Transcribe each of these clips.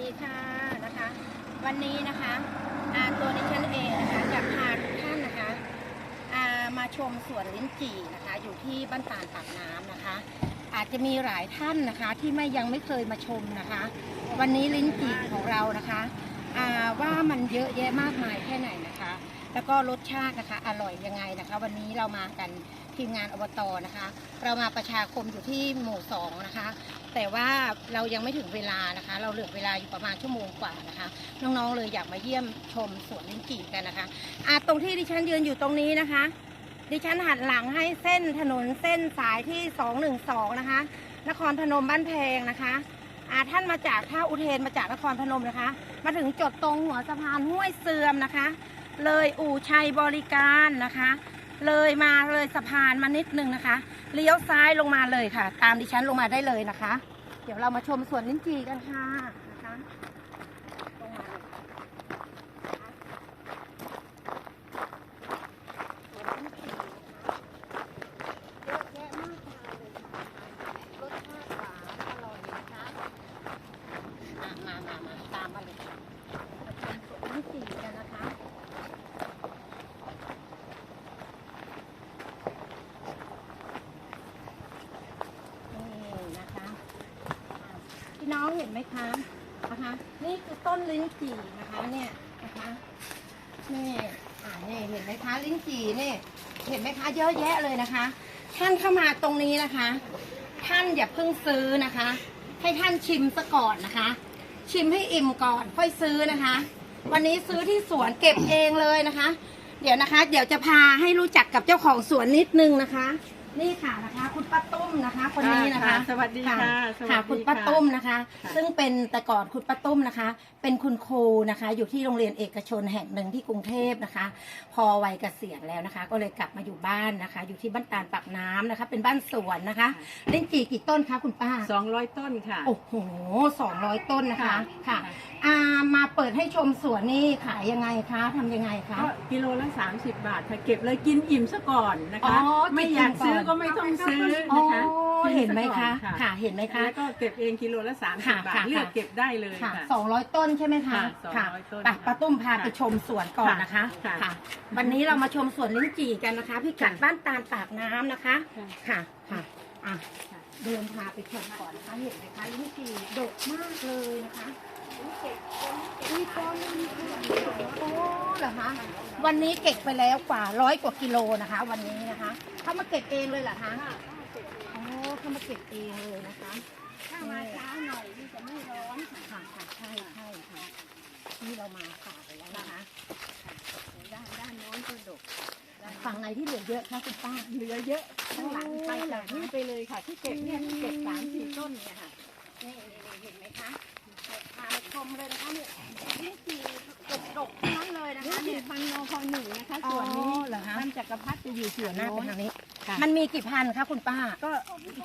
ดีค่ะนะคะ วันนี้นะคะอ่าตัวดิฉันเองนะคะจะพาทุกท่านนะคะอามาชมสวนลิ้นจี่นะคะ อยู่ที่บ้านตาลปากน้ำนะคะ อาจจะมีหลายท่านนะคะที่ไม่ยังไม่เคยมาชมนะคะ วันนี้ลิ้นจี่ของเรานะคะ ว่ามันเยอะแยะมากมายแค่ไหนนะคะ แล้วก็รสชาตินะคะอร่อยยังไงนะคะ วันนี้เรามากันทีมงานอบตนะคะ เรามาประชาคมอยู่ที่หมู่สองนะคะ แต่ว่าเรายังไม่ถึงเวลานะคะ เราเหลือเวลาอยู่ประมาณชั่วโมงกว่านะคะ น้องๆเลยอยากมาเยี่ยมชมสวนลิ้นจี่กันนะคะอะตรงที่ดิฉันยืนอยู่ตรงนี้นะคะ ดิฉันหันหลังให้เส้นถนนเส้นสายที่ 212 นะคะ นครพนมบ้านแพงนะคะ อ่าท่านมาจากท่าอุเทนมาจากนครพนมนะคะ มาถึงจดตรงหัวสะพานห้วยเสื่อมนะคะ เลยอู่ชัยบริการนะคะ เลยมาเลยสะพานมานิดนึงนะคะเลี้ยวซ้ายลงมาเลยค่ะ ตามดิฉันลงมาได้เลยนะคะ เดี๋ยวเรามาชมสวนลิ้นจี่กันค่ะนะคะลงมาเลยค่ะสวนลิ้นจี่นะคะเยอะแยะมากมายเลยค่ะรสชาติหวานอร่อยนะคะอะมามามาตามมาเลยค่ะมาชมสวนลิ้นจี่กันนะคะ นี่นะคะอ่าพี่ น้องเห็นไหมคะนะคะ นี่คือต้นลิ้นจี่นะคะเนี่ยนะคะนี่อ่านี่เห็นไหมคะลิ้นจี่นี่เห็นไหมคะเยอะแยะเลยนะคะ ท่านเข้ามาตรงนี้นะคะ ท่านอย่าเพิ่งซื้อนะคะ ให้ท่านชิมซะก่อนนะคะ ชิมให้อิ่มก่อนค่อยซื้อนะคะ วันนี้ซื้อที่สวนเก็บเองเลยนะคะ เดี๋ยวนะคะ เดี๋ยวจะพาให้รู้จักกับเจ้าของสวนนิดนึงนะคะ นี่ค่ะนะคะ คุณป้าตุ้มนะคะ คนนี้นะคะค่ะสวัสดีค่ะสวัสดีค่ะค่ะคุณป้าตุ้มนะคะค่ะซึ่งเป็นแต่ก่อนคุณป้าตุ้มนะคะ เป็นคุณครูนะคะ อยู่ที่โรงเรียนเอกชนแห่งหนึ่งที่กรุงเทพนะคะ พอวัยเกษียณแล้วนะคะ ก็เลยกลับมาอยู่บ้านนะคะ อยู่ที่บ้านตาลปากน้ำนะคะ เป็นบ้านสวนนะคะลิ้นจี่กี่ต้นคะคุณป้าสองร้อยต้นค่ะโอ้โหสองร้อยต้นนะคะค่ะค่ะอ่ามาเปิดให้ชมสวนนี่ขายยังไงคะทำยังไงคะก็กิโลละ30 บาทค่ะเก็บเลยกินอิ่มซะก่อนนะอ๋คะอไม่อยากซื้อกินก่อนก็ไม่ต้องซื้ออ๋อนะคะเห็นไหมคะกินซค่ะ เห็นไหมก่อนคะ แล้วก็เก็บเองกิโลละ30ค่ะบาทค่ะ เลือกเก็บได้เลยค่ะ ค่ะสองร้อยต้นใช่ไหมคะค่ะ200ต้นไปค่ะป้าตุ้มพาค่ะไปชมสวนก่อนนะคะ ค่ะค่ะ วันนี้เรามาชมสวนลิ้นจี่กันนะคะ พี่กัดค่ะบ้านตาลปากน้ำนะคะ ค่ะ ค่ะค่ะอะ เดินพาไปชมก่อนนะคะเห็นไหมคะลิ้นจี่ดกมากเลยนะคะนี่ต้นนี่โอ้ เหรอคะวันนี้เก็บไปแล้วกว่าร้อยกว่ากิโลนะคะ วันนี้นะคะเขามาเก็บเองเลยเหรอคะโอ้เขามาเก็บเองเลยนะคะถ้ามาช้าหน่อยจะไม่ร้อนค่ะค่ะใช่ใช่ค่ะนี่เรามาสายแล้วนะคะด้านด้านโน้นก็ดกฝั่งไหนที่เหลือเยอะคะคุณป้าเหลือเยอะข้างหลังไปโอ้จากนี่ไปเลยค่ะ ที่เก็บเนี่ยเก็บสามสี่ต้นเนี่ยค่ะนี่เห็นไหมคะพาชมเลยนะคะเนี่ย จักรพรรดิจะอยู่ส่วนหน้าโน้ไปน ทางนี้ ค่ะ มันมีกี่พันคะคุณป้า ก็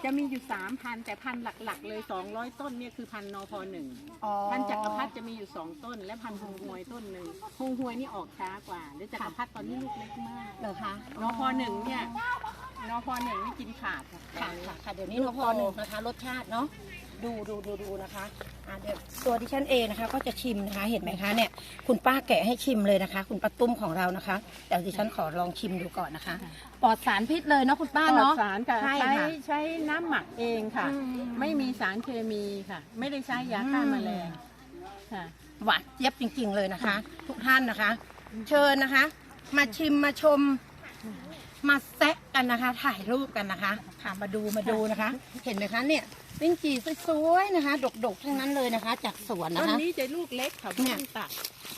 จะมีอยู่สามพันแต่พันหลักๆ เลยสองร้อยต้นเนี่ยคือพันนอพอหนึ่งอ๋อพันจักรพรรดิจะมีอยู่สองต้น และพันฮงฮวยต้นหนึ่งฮงฮวยนี่ออกช้ากว่า แล้วจักรพรรดิตอนนี้ลูกเล็กมากเหรอคะนอพอหนึ่งเนี่ยนอพอหนึ่งนี่กินขาดค่ะค่ะค่ะเดี๋ยวนี้นพหนึ่งนะคะ รสชาติเนาะ ดูดูดูดูนะคะอ่าเดี๋ยวตัวดิฉันเองนะคะ ก็จะชิมนะคะ เห็นไหมคะเนี่ย คุณป้าแกะให้ชิมเลยนะคะ คุณป้าตุ้มของเรานะคะแต่ดิฉันขอลองชิมดูก่อนนะคะ ปลอดสารพิษเลยเนาะคุณป้าปลอเนาะดสารค่ะใช่ใช้ค่ะใช้น้ำหมักเองค่ะ อืม ไม่มีสารเคมีค่ะ ไม่ได้ใช้ยาฆ่าแมลงค่ะ หวานเจี๊ยบจริงๆเลยนะคะ ทุกท่านนะคะ เชิญนะคะ มาชิมมาชม มาแซะกันนะคะ ถ่ายรูปกันนะคะค่ะมาดูมาดูนะคะ เห็นไหมคะเนี่ยลิ้นจี่สวยๆนะคะ ดกๆทั้งนั้นเลยนะคะ จากสวนต้นะนคะ นี้จะลูกเล็กค่ะเนี่เพิ่ย งตัด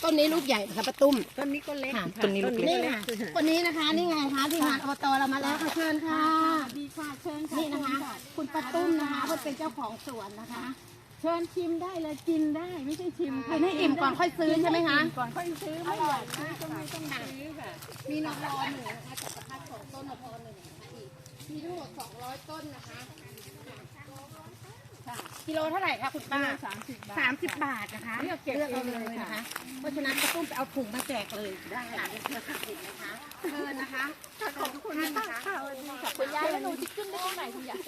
ต้นนี้ลูกใหญ่นะคะป้าตุ้ม ต้นนี้ก็เล็กค่ะ ค่ะต้นนี้ลูกเล็กต้นี่ค่ะคนนี้นะคะนี่ไงคะที่งานอบตเรามาแล้วค่ะเชิญค่ะ ดีค่ะเชิญค่ะนี่นะคะ คุณป้าตุ้มนะคะเพิ่นเป็นเจ้าของสวนนะคะเชิญชิมได้เลยกินได้ไม่ใช่ชิมกินให้อิ่มก่อนค่อยซื้อใช่ไหมคะกินก่อนค่อยซื้อไม่อยากซื้อก็ไม่ต้องซื้อค่ะมีนพหนึ่งนะคะจักรพรรดิของต้นนพหนึ่งนะคะอีกมีทั้งหมด200ต้นนะคะค่ะกิโลเท่าไหร่คะคุณป้าสามสิบบาทสามสิบบาทนะคะเลือกเก็บเอาเองเลเลยยนะคะค่ะเพราะฉะนั้นป้าตุ้มไปเอาถุงมาแจกเลยได้ค่ะเห็นไหมคะ เชิญนะคะขอบคุณนะคะคุณยายแล้วหนูจะขึ้นได้ที่ไหนคุณยาย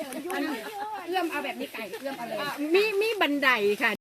เอื้อมเอาแบบนี้ไก่เอื้อมเอาเลยมีมีบันไดค่ะ